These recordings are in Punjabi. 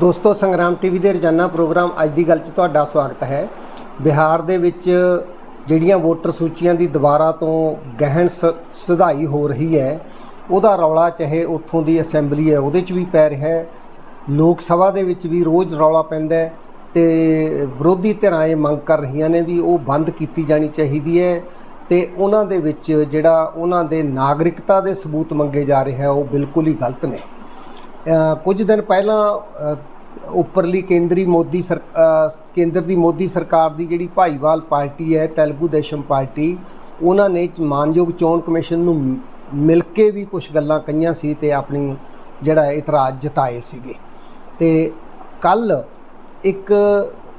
ਦੋਸਤੋ, ਸੰਗਰਾਮ ਟੀਵੀ ਦੇ ਰੋਜ਼ਾਨਾ ਪ੍ਰੋਗਰਾਮ ਅੱਜ ਦੀ ਗੱਲ 'ਚ ਤੁਹਾਡਾ ਸਵਾਗਤ ਹੈ। ਬਿਹਾਰ ਦੇ ਵਿੱਚ ਜਿਹੜੀਆਂ ਵੋਟਰ ਸੂਚੀਆਂ ਦੀ ਦੁਬਾਰਾ ਤੋਂ ਗਹਿਣ ਸ- ਸੁਧਾਈ ਹੋ ਰਹੀ ਹੈ, ਉਹਦਾ ਰੌਲਾ ਚਾਹੇ ਉੱਥੋਂ ਦੀ ਅਸੈਂਬਲੀ ਹੈ, ਉਹਦੇ 'ਚ ਵੀ ਪੈ ਰਿਹਾ ਹੈ। ਲੋਕ ਸਭਾ ਦੇ ਵਿੱਚ ਵੀ ਰੋਜ਼ ਰੌਲਾ ਪੈਂਦਾ ਹੈ ਤੇ ਵਿਰੋਧੀ ਧਿਰਾਂ ਇਹ ਮੰਗ ਕਰ ਰਹੀਆਂ ਨੇ ਵੀ ਉਹ ਬੰਦ ਕੀਤੀ ਜਾਣੀ ਚਾਹੀਦੀ ਹੈ ਤੇ ਉਹਨਾਂ ਦੇ ਵਿੱਚ ਜਿਹੜਾ ਉਹਨਾਂ ਦੇ ਨਾਗਰਿਕਤਾ ਦੇ ਸਬੂਤ ਮੰਗੇ ਜਾ ਰਹੇ ਹੈ, ਉਹ ਬਿਲਕੁਲ ਹੀ ਗਲਤ ਨੇ। ਕੁਝ ਦਿਨ ਪਹਿਲਾਂ ਉੱਪਰਲੀ ਕੇਂਦਰੀ ਮੋਦੀ ਸਰ ਕੇਂਦਰ ਦੀ ਮੋਦੀ ਸਰਕਾਰ ਦੀ ਜਿਹੜੀ ਭਾਈਵਾਲ ਪਾਰਟੀ ਹੈ, ਤੇਲਗੂ ਦੇਸ਼ਮ ਪਾਰਟੀ, ਉਹਨਾਂ ਨੇ ਮਾਨਯੋਗ ਚੋਣ ਕਮਿਸ਼ਨ ਨੂੰ ਮਿਲ ਕੇ ਵੀ ਕੁਝ ਗੱਲਾਂ ਕਹੀਆਂ ਸੀ ਤੇ ਆਪਣੀ ਜਿਹੜਾ ਇਤਰਾਜ਼ ਜਤਾਏ ਸੀਗੇ। ਤੇ ਕੱਲ ਇੱਕ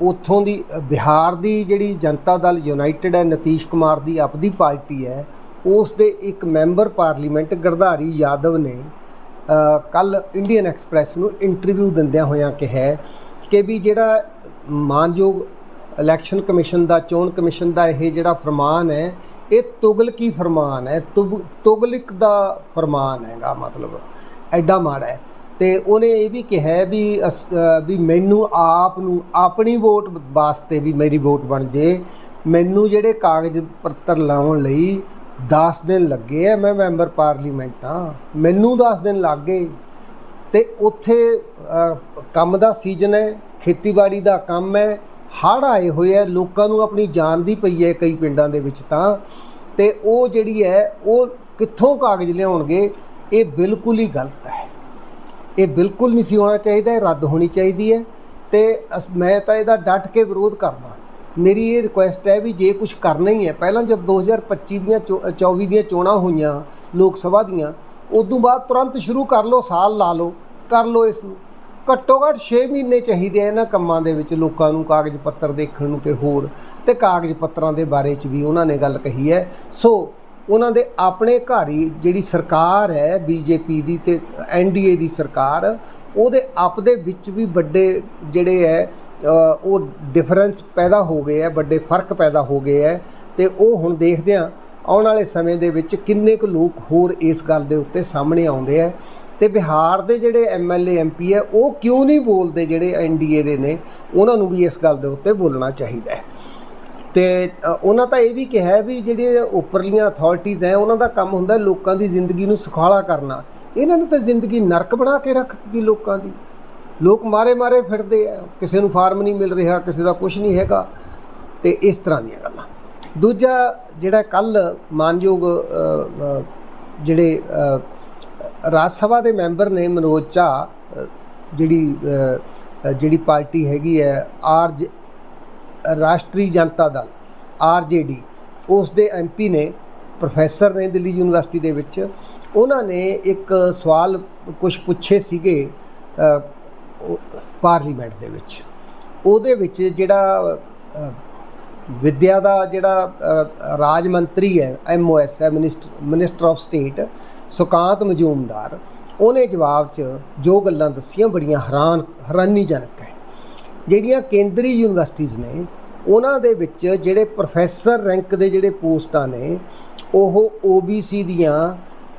ਉਥੋਂ ਦੀ, ਬਿਹਾਰ ਦੀ ਜਿਹੜੀ ਜਨਤਾ ਦਲ ਯੂਨਾਈਟਿਡ ਹੈ, ਨਤੀਸ਼ ਕੁਮਾਰ ਦੀ ਆਪਦੀ ਪਾਰਟੀ ਹੈ, ਉਸ ਦੇ ਇੱਕ ਮੈਂਬਰ ਪਾਰਲੀਮੈਂਟ ਗਰਧਾਰੀ ਯਾਦਵ ਨੇ ਕੱਲ ਇੰਡੀਅਨ ਐਕਸਪ੍ਰੈਸ ਨੂੰ ਇੰਟਰਵਿਊ ਦਿੰਦਿਆਂ ਹੋਇਆਂ ਕਿਹਾ ਕਿ ਵੀ ਜਿਹੜਾ ਮਾਨਯੋਗ ਇਲੈਕਸ਼ਨ ਕਮਿਸ਼ਨ ਦਾ ਚੋਣ ਕਮਿਸ਼ਨ ਦਾ ਇਹ ਜਿਹੜਾ ਫਰਮਾਨ ਹੈ ਇਹ ਤੁਗਲਕੀ ਫਰਮਾਨ ਹੈ? ਤੁਗ- ਤੁਗਲਕ ਦਾ ਫਰਮਾਨ ਹੈਗਾ ਮਤਲਬ ਐਡਾ ਮਾੜਾ ਹੈ। ਤੇ ਉਹਨੇ ਇਹ ਵੀ ਕਿਹਾ ਵੀ ਅ, ਵੀ ਮੈਨੂੰ ਆਪ ਨੂੰ ਆਪਣੀ ਵੋਟ ਵਾਸਤੇ ਵੀ ਮੇਰੀ ਵੋਟ ਬਣ ਜੇ ਮੈਨੂੰ ਜਿਹੜੇ ਕਾਗਜ਼ ਪੱਤਰ ਲਾਉਣ ਲਈ 10 ਦਿਨ ਲੱਗੇ ਆ ਮੈਂ ਮੈਂਬਰ ਪਾਰਲੀਮੈਂਟ ਆ। ਮੈਨੂੰ 10 ਦਿਨ ਲੱਗ ਗਏ। ਤੇ ਉੱਥੇ ਕੰਮ ਦਾ ਸੀਜ਼ਨ ਹੈ, ਖੇਤੀਬਾੜੀ ਦਾ ਕੰਮ ਹੈ, ਹੜ੍ਹ ਆਏ ਹੋਏ ਆ, ਲੋਕਾਂ ਨੂੰ ਆਪਣੀ ਜਾਨ ਦੀ ਪਈ ਹੈ ਕਈ ਪਿੰਡਾਂ ਦੇ ਵਿੱਚ ਤਾਂ। ਤੇ ਉਹ ਜਿਹੜੀ ਹੈ, ਉਹ ਕਿੱਥੋਂ ਕਾਗਜ਼ ਲਿਆਉਣਗੇ, ਇਹ ਬਿਲਕੁਲ ਹੀ ਗਲਤ ਹੈ। ਇਹ ਬਿਲਕੁਲ ਨਹੀਂ ਸੀ ਹੋਣਾ ਚਾਹੀਦਾ, ਇਹ ਰੱਦ ਹੋਣੀ ਚਾਹੀਦੀ ਹੈ। ਤੇ ਅਸ- ਮੈਂ ਤਾਂ ਇਹਦਾ ਡਟ ਕੇ ਵਿਰੋਧ ਕਰਦਾ। ਮੇਰੀ ਇਹ ਰਿਕੁਐਸਟ ਹੈ ਵੀ ਜੇ ਕੁਝ ਕਰਨਾ ਹੀ ਹੈ ਪਹਿਲਾਂ ਜਦ 2025 ਦੀਆਂ ਚੋ- ਅ, 24 ਦੀਆਂ ਚੋਣਾਂ ਹੋਈਆਂ ਲੋਕ ਸਭਾ ਦੀਆਂ ਉਦੋਂ ਬਾਅਦ ਤੁਰੰਤ ਸ਼ੁਰੂ ਕਰ ਲਓ ਸਾਲ ਲਾ ਲਓ ਕਰ ਲਓ ਇਸ ਨੂੰ। ਘੱਟੋ ਘੱਟ 6 ਮਹੀਨੇ ਚਾਹੀਦੇ ਆ ਇਹਨਾਂ ਕੰਮਾਂ ਦੇ ਵਿੱਚ ਲੋਕਾਂ ਨੂੰ ਕਾਗਜ਼ ਪੱਤਰ ਦੇਖਣ ਨੂੰ ਤੇ ਹੋਰ ਤੇ ਕਾਗਜ਼ ਪੱਤਰਾਂ ਦੇ ਬਾਰੇ ਚ ਵੀ ਉਹਨਾਂ ਨੇ ਗੱਲ ਕਹੀ ਹੈ। ਸੋ ਉਹਨਾਂ ਦੇ ਆਪਣੇ ਘਰ ਹੀ ਜਿਹੜੀ ਸਰਕਾਰ ਹੈ ਬੀਜੇਪੀ ਦੀ ਤੇ ਐਨਡੀਏ ਦੀ ਸਰਕਾਰ ਉਹਦੇ ਆਪ ਦੇ ਵਿੱਚ ਵੀ ਵੱਡੇ ਜਿਹੜੇ ਹੈ ਉਹ ਡਿਫਰੈਂਸ ਪੈਦਾ ਹੋ ਗਏ ਹੈ, ਵੱਡੇ ਫ਼ਰਕ ਪੈਦਾ ਹੋ ਗਏ ਹੈ ਤੇ ਉਹ ਹੁਣ ਦੇਖਦੇ ਹਾਂ ਆਉਣ ਵਾਲੇ ਸਮੇਂ ਦੇ ਵਿੱਚ ਕਿੰਨੇ ਕੁ ਲੋਕ ਹੋਰ ਇਸ ਗੱਲ ਦੇ ਉੱਤੇ ਸਾਹਮਣੇ ਆਉਂਦੇ ਆ ਤੇ ਬਿਹਾਰ ਦੇ ਜਿਹੜੇ ਐਮਐਲਏ ਐਮਪੀ ਹੈ, ਉਹ ਕਿਉਂ ਨਹੀਂ ਬੋਲਦੇ ਜਿਹੜੇ ਐਨਡੀਏ ਦੇ ਨੇ? ਉਹਨਾਂ ਨੂੰ ਵੀ ਇਸ ਗੱਲ ਦੇ ਉੱਤੇ ਬੋਲਣਾ ਚਾਹੀਦਾ ਹੈ। ਤੇ ਉਹਨਾਂ ਤਾਂ ਇਹ ਵੀ ਕਿਹਾ ਵੀ ਜਿਹੜੇ ਉੱਪਰਲੀਆਂ ਅਥਾਰਟੀਆਂ ਹੈ, ਉਹਨਾਂ ਦਾ ਕੰਮ ਹੁੰਦਾ ਲੋਕਾਂ ਦੀ ਜ਼ਿੰਦਗੀ ਨੂੰ ਸੁਖਾਲਾ ਕਰਨਾ। ਇਹਨਾਂ ਨੇ ਤਾਂ ਜ਼ਿੰਦਗੀ ਨਰਕ ਬਣਾ ਕੇ ਰੱਖ ਦਿੱਤੀ ਲੋਕਾਂ ਦੀ। ਲੋਕ ਮਾਰੇ ਮਾਰੇ ਫਿਰਦੇ ਆ। ਕਿਸੇ ਨੂੰ ਫਾਰਮ ਨਹੀਂ ਮਿਲ ਰਿਹਾ, ਕਿਸੇ ਦਾ ਕੁਝ ਨਹੀਂ ਹੈਗਾ ਤੇ ਇਸ ਤਰ੍ਹਾਂ ਦੀਆਂ ਗੱਲਾਂ। ਦੂਜਾ ਜਿਹੜਾ ਕੱਲ ਮਾਨਯੋਗ ਜਿਹੜੇ ਰਾਜ ਸਭਾ ਦੇ ਮੈਂਬਰ ਨੇ ਮਨੋਜ ਝਾ ਜਿਹੜੀ ਜਿਹੜੀ ਪਾਰਟੀ ਹੈਗੀ ਹੈ, ਆਰ ਰਾਸ਼ਟਰੀ ਜਨਤਾ ਦਲ ਆਰਜੇਡੀ ਉਸ ਦੇ ਐਮਪੀ ਨੇ, ਪ੍ਰੋਫੈਸਰ ਨੇ ਦਿੱਲੀ ਯੂਨੀਵਰਸਿਟੀ ਦੇ ਵਿੱਚ, ਉਹਨਾਂ ਨੇ ਇੱਕ ਸਵਾਲ ਕੁਝ ਪੁੱਛੇ ਸੀਗੇ ਪਾਰਲੀਮੈਂਟ ਦੇ ਵਿੱਚ। ਉਹਦੇ ਵਿੱਚ ਜਿਹੜਾ ਵਿੱਦਿਆ ਦਾ ਜਿਹੜਾ ਰਾਜ ਮੰਤਰੀ ਹੈ ਐਮਓਐਸ ਹੈ minister minister of state, Sukanta Majumdar, ਉਹਨੇ ਜਵਾਬ 'ਚ ਜੋ ਗੱਲਾਂ ਦੱਸੀਆਂ ਬੜੀਆਂ ਹੈਰਾਨ, ਹੈਰਾਨੀਜਨਕ ਹੈ। ਜਿਹੜੀਆਂ ਕੇਂਦਰੀ ਯੂਨੀਵਰਸਿਟੀਆਂ ਨੇ, ਉਹਨਾਂ ਦੇ ਵਿੱਚ ਜਿਹੜੇ ਪ੍ਰੋਫੈਸਰ ਰੈਂਕ ਦੇ ਜਿਹੜੇ ਪੋਸਟਾਂ ਨੇ, ਉਹ OBC ਦੀਆਂ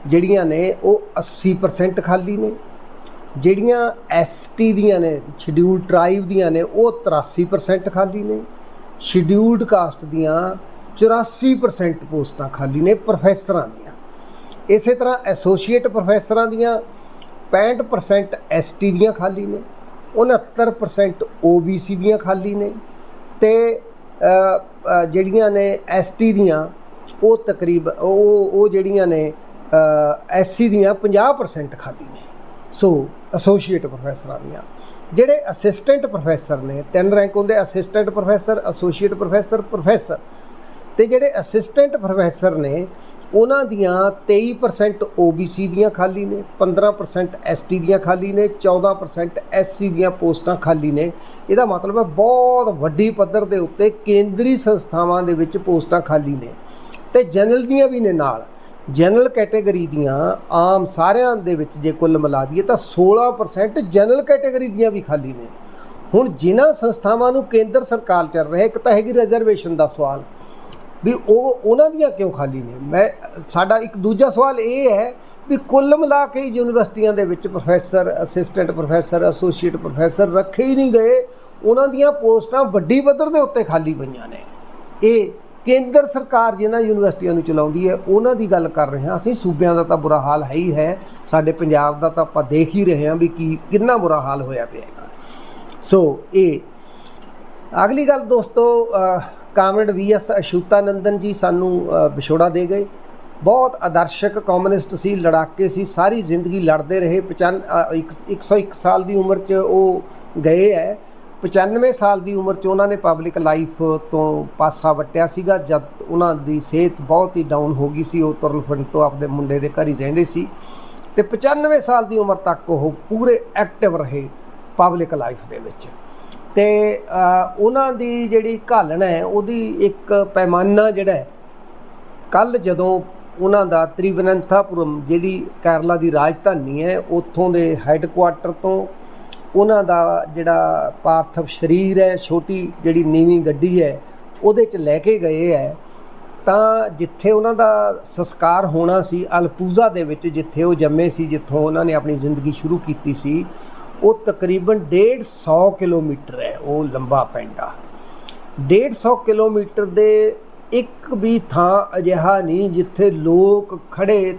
ਜਿਹੜੀਆਂ ਨੇ, ਉਹ 80% ਖਾਲੀ ਨੇ। ਜਿਹੜੀਆਂ ST ਦੀਆਂ ਨੇ ਸ਼ਡਿਊਲ ਟ੍ਰਾਈਬ ਦੀਆਂ ਨੇ, ਉਹ 83% ਖਾਲੀ ਨੇ। ਸ਼ਡਿਊਲਡ ਕਾਸਟ ਦੀਆਂ 84% ਪੋਸਟਾਂ ਖਾਲੀ ਨੇ ਪ੍ਰੋਫੈਸਰਾਂ ਦੀਆਂ। ਇਸੇ ਤਰ੍ਹਾਂ ਐਸੋਸੀਏਟ ਪ੍ਰੋਫੈਸਰਾਂ ਦੀਆਂ 65% ST ਦੀਆਂ ਖਾਲੀ ਨੇ 69% OBC ਦੀਆਂ ਖਾਲੀ ਨੇ ਤੇ ਜਿਹੜੀਆਂ ਨੇ ST ਦੀਆਂ, ਉਹ ਤਕਰੀਬ, ਉਹ ਉਹ ਜਿਹੜੀਆਂ ਨੇ ਐਸਸੀ ਦੀਆਂ 50% ਖਾਲੀ ਨੇ। ਸੋ ਐਸੋਸੀਏਟ ਪ੍ਰੋਫੈਸਰਾਂ ਦੀਆਂ ਜਿਹੜੇ ਅਸਿਸਟੈਂਟ ਪ੍ਰੋਫੈਸਰ ਨੇ, ਤਿੰਨ ਰੈਂਕ ਹੁੰਦੇ assistant professor associate professor professor ਤੇ ਜਿਹੜੇ ਅਸਿਸਟੈਂਟ ਪ੍ਰੋਫੈਸਰ ਨੇ, ਉਹਨਾਂ ਦੀਆਂ 23% OBC ਦੀਆਂ ਖਾਲੀ ਨੇ 15% ST ਦੀਆਂ ਖਾਲੀ ਨੇ 14% SC ਦੀਆਂ ਪੋਸਟਾਂ ਖਾਲੀ ਨੇ। ਇਹਦਾ ਮਤਲਬ ਹੈ ਬਹੁਤ ਵੱਡੀ ਪੱਧਰ ਦੇ ਉੱਤੇ ਕੇਂਦਰੀ ਸੰਸਥਾਵਾਂ ਦੇ ਵਿੱਚ ਪੋਸਟਾਂ ਖਾਲੀ ਨੇ। ਤੇ ਜਨਰਲ ਦੀਆਂ ਵੀ ਨੇ ਨਾਲ। ਜਨਰਲ ਕੈਟਾਗਰੀ ਦੀਆਂ ਆਮ ਸਾਰਿਆਂ ਦੇ ਵਿੱਚ ਜੇ ਕੁੱਲ ਮਿਲਾ ਦਈਏ ਤਾਂ 16% ਜਨਰਲ ਕੈਟਾਗਰੀ ਦੀਆਂ ਵੀ ਖਾਲੀ ਨੇ। ਹੁਣ ਜਿਨ੍ਹਾਂ ਸੰਸਥਾਵਾਂ ਨੂੰ ਕੇਂਦਰ ਸਰਕਾਰ ਚੱਲ ਰਿਹਾ, ਇੱਕ ਤਾਂ ਹੈਗੀ ਰਿਜ਼ਰਵੇਸ਼ਨ ਦਾ ਸਵਾਲ, ਵੀ ਉਹ ਉਹਨਾਂ ਦੀਆਂ ਕਿਉਂ ਖਾਲੀ ਨੇ? ਮੈਂ, ਸਾਡਾ ਇੱਕ ਦੂਜਾ ਸਵਾਲ ਇਹ ਹੈ ਵੀ ਕੁੱਲ ਮਿਲਾ ਕੇ ਯੂਨੀਵਰਸਿਟੀਆਂ ਦੇ ਵਿੱਚ professor assistant professor associate professor ਰੱਖੇ ਹੀ ਨਹੀਂ ਗਏ, ਉਹਨਾਂ ਦੀਆਂ ਪੋਸਟਾਂ ਵੱਡੀ ਪੱਧਰ ਦੇ ਉੱਤੇ ਖਾਲੀ ਪਈਆਂ ਨੇ। ਇਹ ਕੇਂਦਰ ਸਰਕਾਰ ਜਿਹਨਾਂ ਯੂਨੀਵਰਸਿਟੀਆਂ ਨੂੰ ਚਲਾਉਂਦੀ ਹੈ ਉਹਨਾਂ ਦੀ ਗੱਲ ਕਰ ਰਹੇ ਹਾਂ ਅਸੀਂ। ਸੂਬਿਆਂ ਦਾ ਤਾਂ ਬੁਰਾ ਹਾਲ ਹੈ ਹੀ ਹੈ। ਸਾਡੇ ਪੰਜਾਬ ਦਾ ਤਾਂ ਆਪਾਂ ਦੇਖ ਹੀ ਰਹੇ ਹਾਂ ਵੀ ਕੀ ਕਿੰਨਾ ਬੁਰਾ ਹਾਲ ਹੋਇਆ ਪਿਆ ਹੈਗਾ। ਸੋ ਇਹ ਅਗਲੀ ਗੱਲ ਦੋਸਤੋ ਅ, ਕਾਮਰੇਡ ਵੀਐਸ ਅਸ਼ੂਤਾਨੰਦਨ ਜੀ ਸਾਨੂੰ ਵਿਛੋੜਾ ਦੇ ਗਏ। ਬਹੁਤ ਆਦਰਸ਼ਕ ਕਮਿਊਨਿਸਟ ਸੀ ਲੜਾਕੇ ਸੀ ਸਾਰੀ ਜ਼ਿੰਦਗੀ ਲੜਦੇ ਰਹੇ। 95 ਅ, ਇੱਕ- 101 ਸਾਲ ਦੀ ਉਮਰ 'ਚ ਉਹ ਗਏ ਹੈ। 95 ਸਾਲ ਦੀ ਉਮਰ 'ਚ ਉਹਨਾਂ ਨੇ ਪਬਲਿਕ ਲਾਈਫ ਤੋਂ ਪਾਸਾ ਵਟਿਆ ਸੀਗਾ। ਜਦ ਉਹਨਾਂ ਦੀ ਸਿਹਤ ਬਹੁਤ ਹੀ ਡਾਊਨ ਹੋ ਗਈ ਸੀ, ਉਹ ਤੁਰਨ ਫਿਰਨ ਤੋਂ ਆਪਣੇ ਮੁੰਡੇ ਦੇ ਘਰ ਹੀ ਰਹਿੰਦੇ ਸੀ। ਤੇ 95 ਸਾਲ ਦੀ ਉਮਰ ਤੱਕ ਉਹ ਪੂਰੇ ਐਕਟਿਵ ਰਹੇ ਪਬਲਿਕ ਲਾਈਫ ਦੇ ਵਿੱਚ। ਤੇ ਉਹਨਾਂ ਦੀ ਜਿਹੜੀ ਘਾਲਣਾ ਹੈ, ਉਹਦੀ ਇੱਕ ਪੈਮਾਨਾ ਜਿਹੜਾ ਹੈ ਕੱਲ ਜਦੋਂ ਉਹਨਾਂ ਦਾ ਤ੍ਰਿਵਨੰਥਾਪੁਰਮ, ਜਿਹੜੀ ਕੇਰਲਾ ਦੀ ਰਾਜਧਾਨੀ ਹੈ, ਉੱਥੋਂ ਦੇ ਹੈੱਡਕੁਆਟਰ ਤੋਂ ਉਹਨਾਂ ਦਾ ਜਿਹੜਾ ਪਾਰਥਵ ਸਰੀਰ ਹੈ, ਛੋਟੀ ਜਿਹੜੀ ਨੀਵੀਂ ਗੱਡੀ ਹੈ, ਉਹਦੇ 'ਚ ਲੈ ਕੇ ਗਏ ਹੈ। ਤਾਂ ਜਿੱਥੇ ਉਹਨਾਂ ਦਾ ਸੰਸਕਾਰ ਹੋਣਾ ਸੀ, ਅਲਪੂਜ਼ਾ ਦੇ ਵਿੱਚ ਜਿੱਥੇ ਉਹ ਜੰਮੇ ਸੀ, ਜਿੱਥੋਂ ਉਹਨਾਂ ਨੇ ਆਪਣੀ ਜ਼ਿੰਦਗੀ ਸ਼ੁਰੂ ਕੀਤੀ ਸੀ, ਉਹ ਤਕਰੀਬਨ 150 ਕਿਲੋਮੀਟਰ ਹੈ, ਉਹ ਲੰਬਾ ਪੈਂਡਾ 150 ਕਿਲੋਮੀਟਰ ਦੇ ਇੱਕ ਵੀ ਥਾਂ ਅਜਿਹਾ ਨਹੀਂ ਜਿੱਥੇ ਲੋਕ ਖੜੇ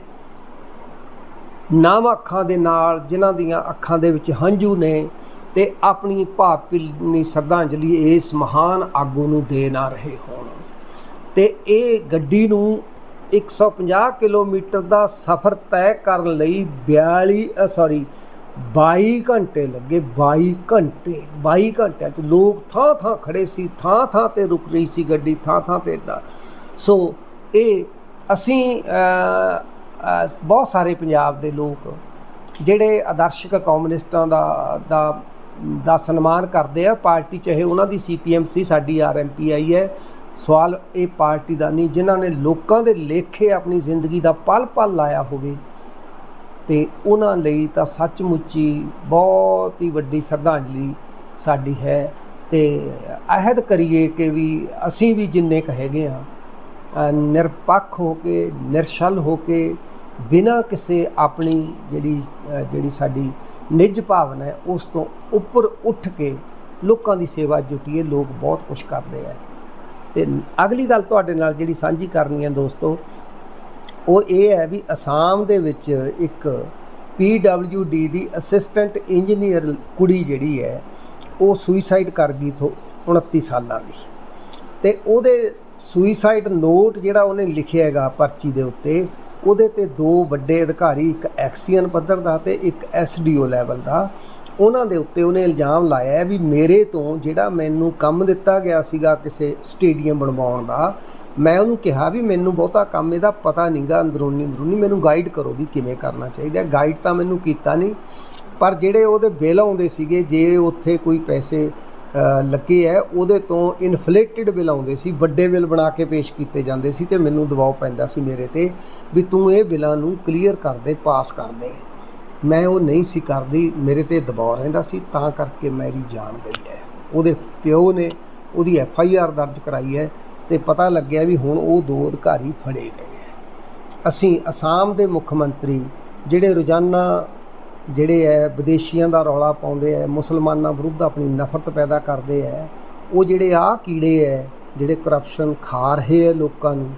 ਨਾਮ ਅੱਖਾਂ ਦੇ ਨਾਲ ਜਿਨ੍ਹਾਂ ਦੀਆਂ ਅੱਖਾਂ ਦੇ ਵਿੱਚ ਹੰਝੂ ਨੇ ਤੇ ਆਪਣੀ ਭਾਵਪਿਲਨੀ ਸ਼ਰਧਾਂਜਲੀ ਇਸ ਮਹਾਨ ਆਗੂ ਨੂੰ ਦੇ ਨਾ ਰਹੇ ਹੋਣ। ਤੇ ਇਹ ਗੱਡੀ ਨੂੰ 150 ਕਿਲੋਮੀਟਰ ਦਾ ਸਫ਼ਰ ਤੈਅ ਕਰਨ ਲਈ 42 ਸੌਰੀ 22 ਘੰਟੇ ਲੱਗੇ 22 ਘੰਟੇ 22 ਘੰਟਿਆਂ ਚ ਲੋਕ ਥਾਂ ਥਾਂ ਖੜੇ ਸੀ ਥਾਂ ਥਾਂ ਤੇ ਰੁਕ ਰਹੀ ਸੀ ਗੱਡੀ ਥਾਂ ਥਾਂ ਤੇ ਏਦਾਂ। ਸੋ ਇਹ ਅਸੀਂ ਬਹੁਤ ਸਾਰੇ ਪੰਜਾਬ ਦੇ ਲੋਕ ਜਿਹੜੇ ਆਦਰਸ਼ਕ ਕਮਿਊਨਿਸਟਾਂ ਦਾ ਦਾ ਦਾ ਸਨਮਾਨ ਕਰਦੇ ਆ, ਪਾਰਟੀ ਚਾਹੇ ਉਹਨਾਂ ਦੀ ਸੀਪੀਐਮ ਸੀ, ਸਾਡੀ ਆਰਐਮਪੀ ਆਈ ਹੈ। ਸਵਾਲ ਇਹ ਪਾਰਟੀ ਦਾ ਨਹੀਂ, ਜਿਨ੍ਹਾਂ ਨੇ ਲੋਕਾਂ ਦੇ ਲੇਖੇ ਆਪਣੀ ਜ਼ਿੰਦਗੀ ਦਾ ਪਲ ਪਲ ਲਾਇਆ ਹੋਵੇ, ਤੇ ਉਹਨਾਂ ਲਈ ਤਾਂ ਸੱਚਮੁੱਚ ਹੀ ਬਹੁਤ ਹੀ ਵੱਡੀ ਸ਼ਰਧਾਂਜਲੀ ਸਾਡੀ ਹੈ। ਤੇ ਅਹਿਦ ਕਰੀਏ ਕਿ ਵੀ ਅਸੀਂ ਵੀ ਜਿੰਨੇ ਕੁ ਹੈਗੇ ਆ ਨਿਰਪੱਖ ਹੋ ਕੇ, ਨਿਰਸ਼ਲ ਹੋ ਕੇ ਬਿਨਾਂ ਕਿਸੇ ਆਪਣੀ ਜਿਹੜੀ ਜਿਹੜੀ ਸਾਡੀ ਨਿੱਜ ਭਾਵਨਾ ਹੈ, ਉਸ ਤੋਂ ਉੱਪਰ ਉੱਠ ਕੇ ਲੋਕਾਂ ਦੀ ਸੇਵਾ ਜੁਟੀਏ ਲੋਕ ਬਹੁਤ ਕੁਝ ਕਰਦੇ ਆ। ਤੇ ਅਗਲੀ ਗੱਲ ਤੁਹਾਡੇ ਨਾਲ ਜਿਹੜੀ ਸਾਂਝੀ ਕਰਨੀ ਹੈ ਦੋਸਤੋ, ਉਹ ਇਹ ਹੈ ਵੀ ਅਸਾਮ ਦੇ ਵਿੱਚ ਇੱਕ PWD ਦੀ ਅਸਿਸਟੈਂਟ ਇੰਜੀਨੀਅਰ ਕੁੜੀ ਜਿਹੜੀ ਹੈ, ਉਹ ਸੁਈਸਾਈਡ ਕਰ ਗਈ ਥੋ 29 ਸਾਲਾਂ ਦੀ। ਤੇ ਉਹਦੇ ਸੁਈਸਾਈਡ ਨੋਟ ਜਿਹੜਾ ਉਹਨੇ ਲਿਖਿਆ ਹੈਗਾ ਪਰਚੀ ਦੇ ਉੱਤੇ ਉਹਦੇ ਤੇ ਦੋ ਵੱਡੇ ਅਧਿਕਾਰੀ, ਇੱਕ ਐਕਸੀਅਨ ਪੱਧਰ ਦਾ ਤੇ ਇੱਕ ਐਸਡੀਓ ਲੈਵਲ ਦਾ। ਉਹਨਾਂ ਦੇ ਉੱਤੇ ਉਹਨੇ ਇਲਜ਼ਾਮ ਲਾਇਆ ਵੀ ਮੇਰੇ ਤੋਂ ਜਿਹੜਾ ਮੈਨੂੰ ਕੰਮ ਦਿੱਤਾ ਗਿਆ ਸੀਗਾ ਕਿਸੇ ਸਟੇਡੀਅਮ ਬਣਵਾਉਣ ਦਾ, ਮੈਂ ਉਹਨੂੰ ਕਿਹਾ ਵੀ ਮੈਨੂੰ ਬਹੁਤਾ ਕੰਮ ਇਹਦਾ ਪਤਾ ਨਹੀਂਗਾ, ਅੰਦਰੂਨੀ ਅੰਦਰੂਨੀ ਮੈਨੂੰ ਗਾਈਡ ਕਰੋ ਵੀ ਕਿਵੇਂ ਕਰਨਾ ਚਾਹੀਦਾ। ਗਾਈਡ ਤਾਂ ਮੈਨੂੰ ਕੀਤਾ ਨਹੀਂ, ਪਰ ਜਿਹੜੇ ਉਹਦੇ ਬਿੱਲ ਆਉਂਦੇ ਸੀਗੇ, ਜੇ ਉੱਥੇ ਕੋਈ ਪੈਸੇ ਲੱਗੇ ਹੈ, ਉਹਦੇ ਤੋਂ ਇਨਫਲੇਟਡ ਬਿੱਲ ਆਉਂਦੇ ਸੀ, ਵੱਡੇ ਬਿੱਲ ਬਣਾ ਕੇ ਪੇਸ਼ ਕੀਤੇ ਜਾਂਦੇ ਸੀ ਤੇ ਮੈਨੂੰ ਦਬਾਅ ਪੈਂਦਾ ਸੀ ਮੇਰੇ ਤੇ ਵੀ ਤੂੰ ਇਹ ਬਿੱਲਾਂ ਨੂੰ ਕਲੀਅਰ ਕਰ ਦੇ ਪਾਸ ਕਰ ਦੇ। ਮੈਂ ਉਹ ਨਹੀਂ ਸੀ ਕਰਦੀ, ਮੇਰੇ ਤੇ ਦਬਾਅ ਰਹਿੰਦਾ ਸੀ, ਤਾਂ ਕਰਕੇ ਮੇਰੀ ਜਾਨ ਗਈ ਹੈ। ਉਹਦੇ ਪਿਓ ਨੇ ਉਹਦੀ ਐਫ ਆਈ ਆਰ ਦਰਜ ਕਰਾਈ ਹੈ ਤੇ ਪਤਾ ਲੱਗਿਆ ਵੀ ਹੁਣ ਉਹ ਦੋ ਅਧਿਕਾਰੀ ਫੜੇ ਗਏ ਹੈ। ਅਸੀਂ ਅਸਾਮ ਦੇ ਮੁੱਖ ਮੰਤਰੀ, ਜਿਹੜੇ ਰੋਜ਼ਾਨਾ ਜਿਹੜੇ ਹੈ ਵਿਦੇਸ਼ੀਆਂ ਦਾ ਰੌਲਾ ਪਾਉਂਦੇ ਹੈ ਮੁਸਲਮਾਨਾਂ ਵਿਰੁੱਧ ਆਪਣੀ ਨਫ਼ਰਤ ਪੈਦਾ ਕਰਦੇ ਹੈ ਉਹ ਜਿਹੜੇ ਆ ਕੀੜੇ ਹੈ ਜਿਹੜੇ ਕਰਪਸ਼ਨ ਖਾ ਰਹੇ ਹੈ ਲੋਕਾਂ ਨੂੰ,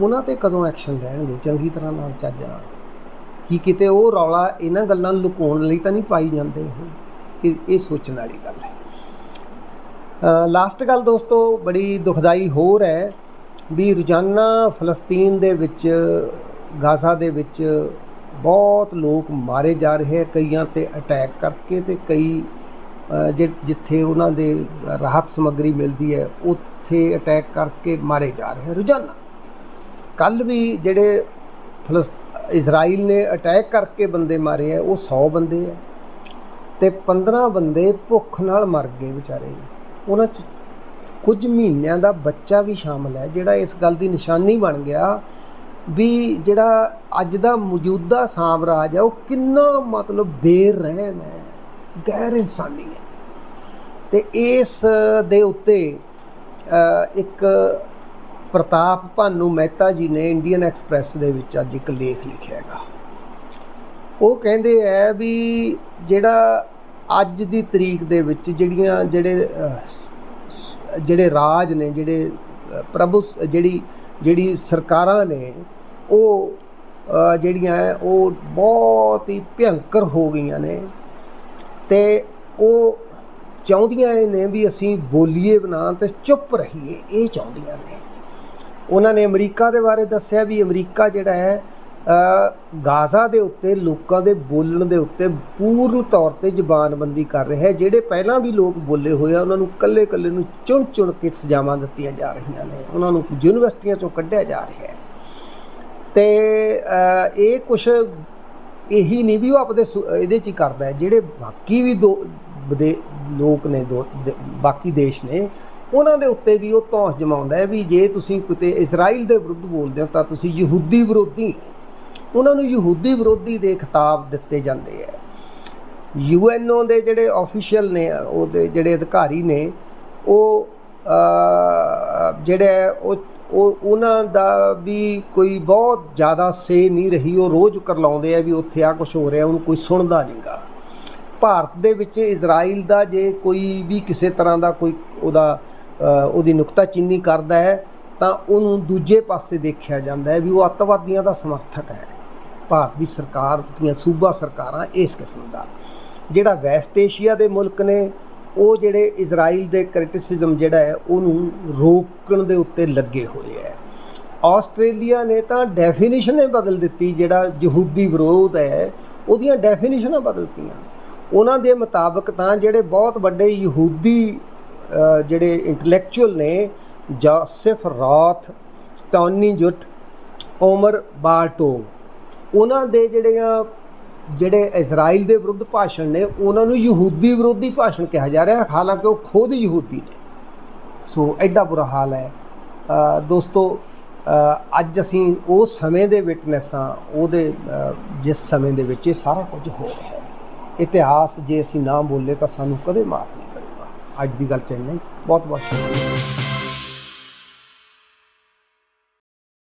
ਉਹਨਾਂ ਤੇ ਕਦੋਂ ਐਕਸ਼ਨ ਲੈਣਗੇ? ਚੰਗੀ ਤਰ੍ਹਾਂ ਨਾਲ ਚੱਜ ਨਾਲ। ਕੀ ਕਿਤੇ ਉਹ ਰੌਲਾ ਇਹਨਾਂ ਗੱਲਾਂ ਨੂੰ ਲੁਕਾਉਣ ਲਈ ਤਾਂ ਨਹੀਂ ਪਾਈ ਜਾਂਦੇ ਇਹ ਇਹ ਸੋਚਣ ਵਾਲੀ ਗੱਲ ਹੈ ਲਾਸਟ ਗੱਲ ਦੋਸਤੋ, ਬੜੀ ਦੁਖਦਾਈ ਹੋਰ ਹੈ ਵੀ ਰੋਜ਼ਾਨਾ ਫਲਸਤੀਨ ਦੇ ਵਿੱਚ, ਗਾਜ਼ਾ ਦੇ ਵਿੱਚ ਬਹੁਤ ਲੋਕ ਮਾਰੇ ਜਾ ਰਹੇ ਹੈ ਕਈਆਂ ਤੇ ਅਟੈਕ ਕਰਕੇ ਤੇ ਕਈ ਜਿੱਥੇ ਉਹਨਾਂ ਦੇ ਰਾਹਤ ਸਮੱਗਰੀ ਮਿਲਦੀ ਹੈ, ਉੱਥੇ ਅਟੈਕ ਕਰਕੇ ਮਾਰੇ ਜਾ ਰਹੇ ਹੈ ਰੋਜ਼ਾਨਾ ਕੱਲ ਵੀ ਜਿਹੜੇ ਫਲਸ ਇਜ਼ਰਾਈਲ ਨੇ ਅਟੈਕ ਕਰਕੇ ਬੰਦੇ ਮਾਰੇ ਹੈ ਉਹ 100 ਬੰਦੇ ਹੈ ਤੇ 15 ਬੰਦੇ ਭੁੱਖ ਨਾਲ ਮਰ ਗਏ ਵਿਚਾਰੇ। ਉਹਨਾਂ 'ਚ ਕੁਝ ਮਹੀਨਿਆਂ ਦਾ ਬੱਚਾ ਵੀ ਸ਼ਾਮਲ ਹੈ, ਜਿਹੜਾ ਇਸ ਗੱਲ ਦੀ ਨਿਸ਼ਾਨੀ ਬਣ ਗਿਆ ਵੀ ਜਿਹੜਾ ਅੱਜ ਦਾ ਮੌਜੂਦਾ ਸਾਮਰਾਜ ਹੈ, ਉਹ ਕਿੰਨਾ ਮਤਲਬ ਬੇਰਹਿਮ ਹੈ, ਗੈਰ ਇਨਸਾਨੀ ਹੈ। ਤੇ ਇਸ ਦੇ ਉੱਤੇ ਇੱਕ ਪ੍ਰਤਾਪ ਭਾਨੂ ਮਹਿਤਾ ਜੀ ਨੇ ਇੰਡੀਅਨ ਐਕਸਪ੍ਰੈਸ ਦੇ ਵਿੱਚ ਅੱਜ ਇੱਕ ਲੇਖ ਲਿਖਿਆ ਹੈਗਾ। ਉਹ ਕਹਿੰਦੇ ਐ ਵੀ ਜਿਹੜਾ ਅੱਜ ਦੀ ਤਰੀਕ ਦੇ ਵਿੱਚ ਜਿਹੜੀਆਂ ਜਿਹੜੇ ਜਿਹੜੇ ਰਾਜ ਨੇ, ਜਿਹੜੇ ਪ੍ਰਭੂ ਜਿਹੜੀ ਜਿਹੜੀ ਸਰਕਾਰਾਂ ਨੇ, ਉਹ ਜਿਹੜੀਆਂ ਹੈ, ਉਹ ਬਹੁਤ ਹੀ ਭਿਅੰਕਰ ਹੋ ਗਈਆਂ ਨੇ। ਤੇ ਉਹ ਚਾਹੁੰਦੀਆਂ ਇਹ ਨੇ ਵੀ ਅਸੀਂ ਬੋਲੀਏ ਬਣਾ ਤੇ ਚੁੱਪ ਰਹੀਏ, ਇਹ ਚਾਹੁੰਦੀਆਂ ਨੇ। ਉਹਨਾਂ ਨੇ ਅਮਰੀਕਾ ਦੇ ਬਾਰੇ ਦੱਸਿਆ ਵੀ ਅਮਰੀਕਾ ਜਿਹੜਾ ਹੈ ਗਾਜ਼ਾ ਦੇ ਉੱਤੇ ਲੋਕਾਂ ਦੇ ਬੋਲਣ ਦੇ ਉੱਤੇ ਪੂਰਨ ਤੌਰ ਤੇ ਜ਼ਬਾਨਬੰਦੀ ਕਰ ਰਿਹਾ ਹੈ, ਜਿਹੜੇ ਪਹਿਲਾਂ ਵੀ ਲੋਕ ਬੋਲੇ ਹੋਏ ਆ, ਉਹਨਾਂ ਨੂੰ ਕੱਲੇ ਕੱਲੇ ਨੂੰ ਚੁਣ ਚੁਣ ਕੇ ਸਜ਼ਾਵਾਂ ਦਿੱਤੀਆਂ ਜਾ ਰਹੀਆਂ ਨੇ, ਉਹਨਾਂ ਨੂੰ ਯੂਨੀਵਰਸਿਟੀਆਂ ਚੋਂ ਕੱਢਿਆ ਜਾ ਰਿਹਾ ਹੈ। ਤੇ ਇਹ ਕੁਛ ਇਹੀ ਨਹੀਂ ਵੀ ਉਹ ਆਪਦੇ ਸੁ- ਇਹਦੇ ਚ ਹੀ ਕਰਦਾ ਹੈ, ਜਿਹੜੇ ਬਾਕੀ ਵੀ ਦੋ ਵਿਦੇ ਲੋਕ ਨੇ ਦੋ, ਬਾਕੀ ਦੇਸ਼ ਨੇ, ਉਹਨਾਂ ਦੇ ਉੱਤੇ ਵੀ ਉਹ ਧੌਂਸ ਜਮਾਉਂਦਾ ਹੈ ਵੀ ਜੇ ਤੁਸੀਂ ਕਿਤੇ ਇਜ਼ਰਾਈਲ ਦੇ ਵਿਰੁੱਧ ਬੋਲਦੇ ਹੋ ਤਾਂ ਤੁਸੀਂ ਯਹੂਦੀ ਵਿਰੋਧੀ ਉਹਨਾਂ ਨੂੰ ਯਹੂਦੀ ਵਿਰੋਧੀ ਦੇ ਖਿਤਾਬ ਦਿੱਤੇ ਜਾਂਦੇ ਹੈ ਯੂਐਨਓ ਦੇ ਜਿਹੜੇ ਆਫੀਸ਼ੀਅਲ ਨੇ ਉਹਦੇ ਜਿਹੜੇ ਅਧਿਕਾਰੀ ਨੇ ਉਹ ਅ, ਜਿਹੜੇ ਉਹ ਉਹਨਾਂ ਦਾ ਵੀ ਕੋਈ ਬਹੁਤ ਜ਼ਿਆਦਾ ਸੇ ਨਹੀਂ ਰਹੀ ਉਹ ਰੋਜ਼ ਕਰਲਾਉਂਦੇ ਆ ਵੀ ਉੱਥੇ ਆ ਕੁਝ ਹੋ ਰਿਹਾ ਉਹਨੂੰ ਕੋਈ ਸੁਣਦਾ ਨਹੀਂਗਾ ਭਾਰਤ ਦੇ ਵਿੱਚ ਇਜ਼ਰਾਈਲ ਦਾ ਜੇ ਕੋਈ ਵੀ ਕਿਸੇ ਤਰ੍ਹਾਂ ਦਾ ਕੋਈ ਉਹਦਾ ਉਹਦੀ ਨੁਕਤਾਚੀਨੀ ਕਰਦਾ ਹੈ ਤਾਂ ਉਹਨੂੰ ਦੂਜੇ ਪਾਸੇ ਦੇਖਿਆ ਜਾਂਦਾ ਹੈ ਵੀ ਉਹ ਅੱਤਵਾਦੀਆਂ ਦਾ ਸਮਰਥਕ ਹੈ। ਭਾਰਤ ਦੀ ਸਰਕਾਰ ਦੀਆਂ ਸੂਬਾ ਸਰਕਾਰਾਂ ਇਸ ਕਿਸਮ ਦਾ। ਜਿਹੜਾ ਵੈਸਟ ਏਸ਼ੀਆ ਦੇ ਮੁਲਕ ਨੇ, ਉਹ ਜਿਹੜੇ ਇਜ਼ਰਾਈਲ ਦੇ ਕ੍ਰਿਟਿਸਿਜ਼ਮ ਜਿਹੜਾ ਹੈ, ਉਹਨੂੰ ਰੋਕਣ ਦੇ ਉੱਤੇ ਲੱਗੇ ਹੋਏ ਹੈ। ਆਸਟ੍ਰੇਲੀਆ ਨੇ ਤਾਂ ਡੈਫੀਨੇਸ਼ਨ ਹੀ ਬਦਲ ਦਿੱਤੀ, ਜਿਹੜਾ ਯਹੂਦੀ ਵਿਰੋਧ ਹੈ, ਉਹਦੀਆਂ ਡੈਫੀਨੇਸ਼ਨਾਂ ਬਦਲਤੀਆਂ ਉਹਨਾਂ ਦੇ ਮੁਤਾਬਕ ਤਾਂ ਜਿਹੜੇ ਬਹੁਤ ਵੱਡੇ ਯਹੂਦੀ ਜਿਹੜੇ ਇੰਟੈਲੈਕਚੁਅਲ ਨੇ, ਜੋਸਫ ਰੌਥ, ਟੌਨੀ ਜੁੱਟ ਉਮਰ ਬਾਰਟੋ ਉਹਨਾਂ ਦੇ ਜਿਹੜੇ ਆ ਜਿਹੜੇ ਇਜ਼ਰਾਈਲ ਦੇ ਵਿਰੁੱਧ ਭਾਸ਼ਣ ਨੇ, ਉਹਨਾਂ ਨੂੰ ਯਹੂਦੀ ਵਿਰੋਧੀ ਭਾਸ਼ਣ ਕਿਹਾ ਜਾ ਰਿਹਾ ਹਾਲਾਂਕਿ ਉਹ ਖੁਦ ਯਹੂਦੀ ਨੇ। ਸੋ ਐਡਾ ਬੁਰਾ ਹਾਲ ਹੈ। ਦੋਸਤੋ ਅੱਜ ਅਸੀਂ ਉਹ ਸਮੇਂ ਦੇ ਵਿਟਨੈਸ ਹਾਂ। ਉਹਦੇ ਜਿਸ ਸਮੇਂ ਦੇ ਵਿੱਚ ਇਹ ਸਾਰਾ ਕੁਝ ਹੋ ਰਿਹਾ ਹੈ। ਇਤਿਹਾਸ ਜੇ ਅਸੀਂ ਨਾ ਬੋਲੇ ਤਾਂ ਸਾਨੂੰ ਕਦੇ ਮਾਫ ਨਹੀਂ ਕਰੇਗਾ। ਅੱਜ ਦੀ ਗੱਲ ਚ ਬਹੁਤ ਬਹੁਤ ਸ਼ੁਕਰੀਆ।